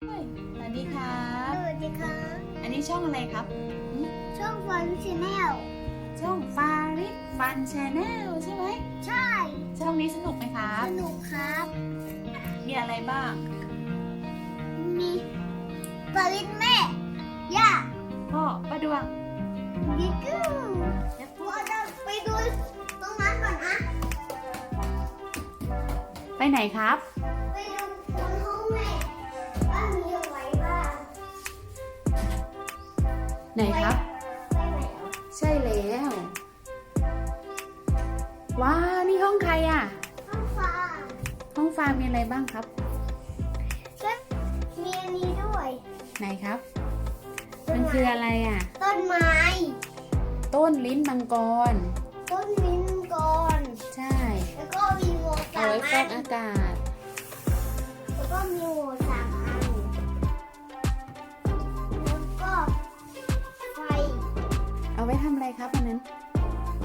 สวัสดีครับสวัสดีครับ อันนี้ช่องอะไรครับ ช่องฟันชาแนล ช่องฟาริสฟันชาแนลใช่ไหม ใช่ ช่องนี้สนุกไหมครัสบนุกครับ มีอะไรบ้าง มีปรินแม่ ย่า พ่อประดวงดิกูและเราจะไปดูตรงนั้นก่อนนะ ไปไหนครับ ไหนครับไปไหนอะใช่แล้ว ว้าวนี่ห้องใครอะ ห้องฟ้าห้องฟาร์มมีอะไรบ้างครับ ก็มีอันนี้ด้วย ไหนครับ มันคืออะไรอะ ต้นไม้ ต้นลิ้นมังกร ต้นมิ้นกอนใช่ แล้วก็มีโมเอาสามไว้ฟอัอกนอากาศ แล้วก็มีโม ไว้ทำอะไรครับอันนั้น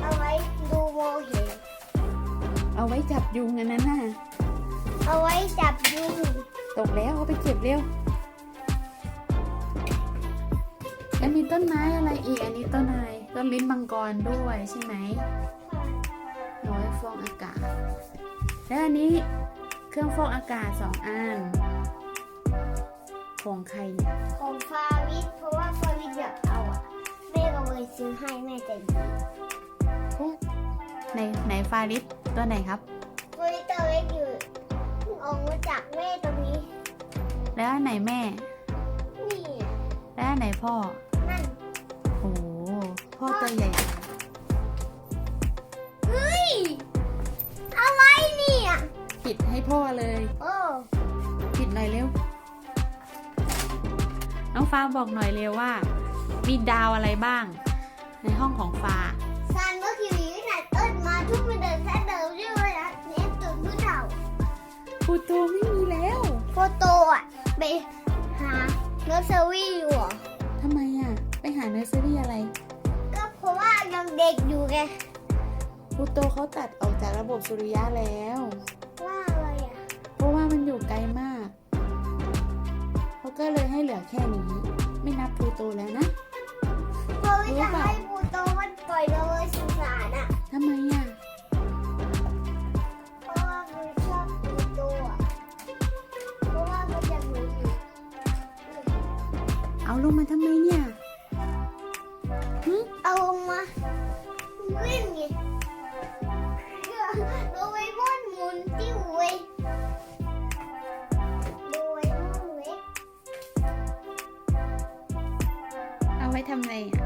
เอาไว้ดูโมเห็นเอาไว้จับยุงอันนั้นน่ะ เอาไว้จับยุงตกแล้วเอาไปเก็บเร็ว แล้วมีต้นไม้อะไรอีก อันนี้ต้นอะไร ต้นลิ้นมังกรด้วยใช่ไหมเอาไว้ฟอกอากาศ แล้วอันนี้เครื่องฟอกอากาศสองอัน ของใครเนี่ย ของฟาวิทเพราะว่าฟาวิทอยากเอาอะ แม่ก็เลยซื้อให้แม่ใจดีไหนไหนฟาริสตัวไหนครับฟาวิทตัวเล็กอยู่เพิ่งออกมาจากแม่ตรงนี้ แล้วอันไหนแม่ นี่แล้วอันไหนพ่อ นั่น โอ้โหพ่อตัวใหญ่ เฮ้ย อะไรเนี่ย ปิดให้พ่อเลย โอ้ปิดหน่อยเร็ว น้องฟ้าบอกหน่อยเร็วว่า มีดาวอะไรบ้าง ในห้องของฟ้าซันเมื่อกี้นี้น่ะเอิญมาทุกไปเดินแค่เดิมใช่ไหมนะเนี่ยตื่นผู้เฒ่าพูโตไม่มีแล้วโฟโตอะไปหาเนอร์เซอรี่อยู่เหรอทำไมอะ ไปหาเนอร์เซอรี่อะไร ก็เพราะว่ายังเด็กอยู่ไงพูโตเขาตัดออกจากระบบสุริยะแล้ว ว่าอะไรอะ เพราะว่ามันอยู่ไกลมาก เขาก็เลยให้เหลือแค่นี้ ไม่นับพลูโตแล้วนะ เพราะว่าจะให้ปูโตมันปล่อยเราเลยสุสานอะทำไมอะ เพราะว่ามันชอบปูโตอะเพราะว่ามันจะมีอยู่เอาลงมาทำไมเนี่ย ไว้ทำอะไรอะ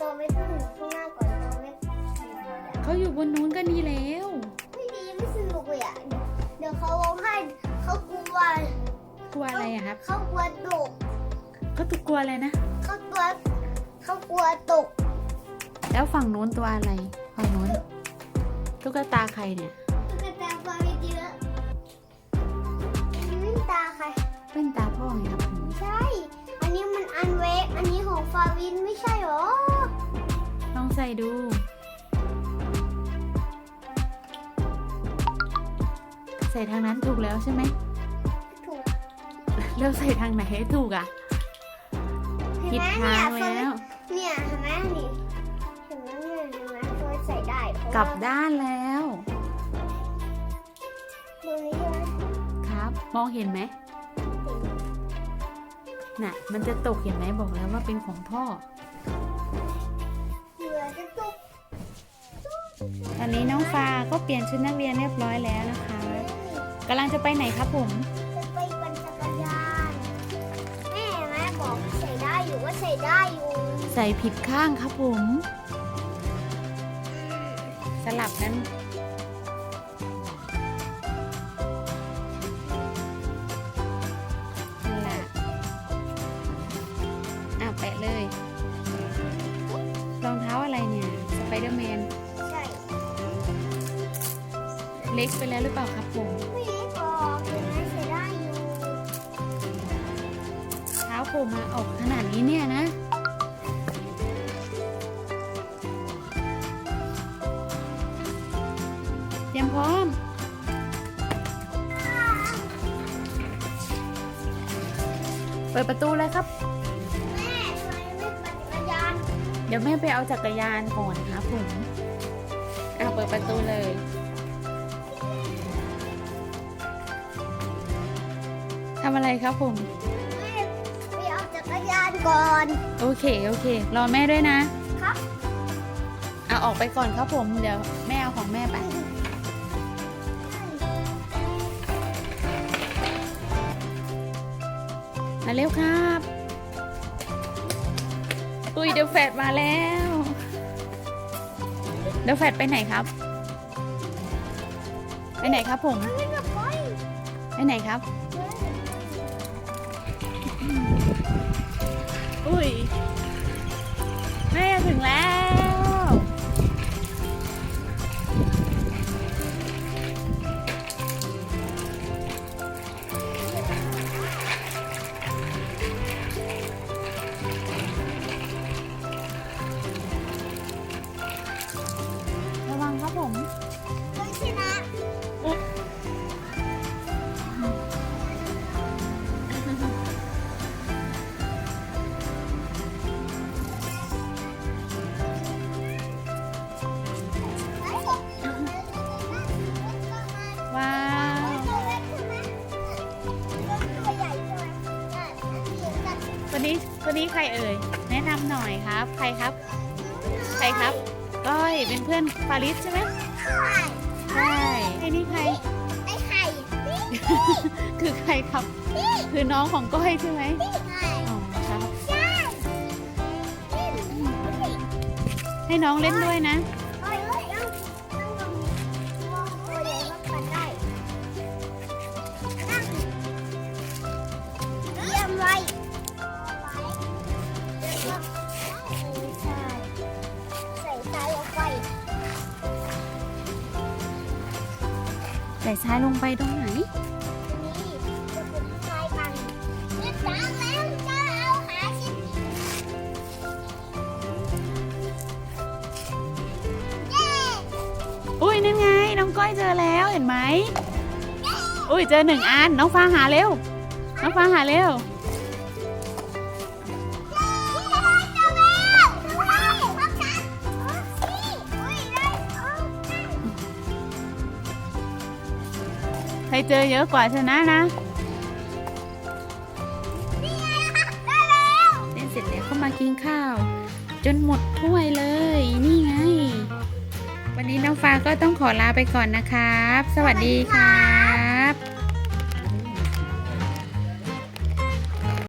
ตัวไม่ต้องอยู่ข้างหน้าก่อนตัวไม่เขาอยู่บนนู้นก็ดีแล้ว ไม่ดีไม่สนุกเลยอะ เดี๋ยวเขาร้องไห้เขากลัว กลัวอะไรอะครับ เขากลัวตกเขาตุกกลัวอะไรนะ เขาตัวเขากลัวตก แล้วฝั่งนู้นตัวอะไร ฝั่งนู้นตุ๊กตาใครเนี่ย ตุ๊กตาฟาวิเยอะนี่ตาใคร เป็นตาพ่อไงครับ ใส่ดูใส่ทางนั้นถูกแล้วใช่ไหมถูกแล้วใส่ทางไหนให้ถูกอะเห็นผิดไหมทางเนี่ยแล้ว เนี่ยเห็นไหมนี่เห็นไหมเนี่ยเห็นไหมตัวใส่ได้เพราะกลับว่าด้านแล้วตรงนี้ใช่ไหมครับมองเห็นไหมน่ะ มันจะตกเห็นไหมบอกแล้วว่าเป็นของพ่อ นนี้น้องฟ้าก็เปลี่ยนชุดนักเรียนเรียบร้อยแล้วนะคะกำลังจะไปไหนครับผมจะไปปั่นจักรยานแม่แม่บอกใส่ได้อยู่ว่าใส่ได้อยู่ ใส่ผิดข้างครับผม สลับนั้นนั่นแหละอะแปะเลย รองเท้าอะไรเนี่ย สไปเดอร์แมน เล็กไปแล้วหรือเปล่าครับผมไม่ได้บอกเห็นไหมใส่ได้อยู่เท้าโผล่มาออกขนาดนี้เนี่ยนะเตรียมพร้อมเปิดประตูเลยครับ แม่ทำไมไม่ปั่นจักรยาน เดี๋ยวแม่ไปเอาจักรยานก่อนครับผมเอาเปิดประตูเลย ทำอะไรครับผมแม่ไปเอาจักรยานก่อน โอเค โอเค รอแม่ด้วยนะ ครับเอาออกไปก่อนครับผม เดี๋ยวแม่เอาของแม่ไป มาเร็วครับอุ้ยเดี๋ยวแฟดมาแล้ว เดี๋ยวแฟดไปไหนครับ ไปไหนครับผมไม่กับไปไปไหนครับ วันนี้วันนี้ใครเอ่ยแนะนำหน่อยครับ ใครครับ ใครครับก้อยเป็นเพื่อนฟาริสใช่ไหมใช่ไอ้นี่ใคร ไอ้ไข่คือใครครับ คือน้องของก้อยใช่ไหมใช่อ๋อครับใช่ให้น้องเล่นด้วยนะ ทรายลงไปตรงไหน อุ้ยนั่นไง น้องก้อยเจอแล้วเห็นไหม อุ้ยเจอหนึ่งอัน น้องฟ้าหาเร็ว น้องฟ้าหาเร็ว รเจอเยอะกว่าชนะนะเล่นเสร็จแล้วก็มากินข้าว จนหมดถ้วยเลย นี่ไง วันนี้น้องฟ้าก็ต้องขอลาไปก่อนนะครับ สวัสดีค่ะ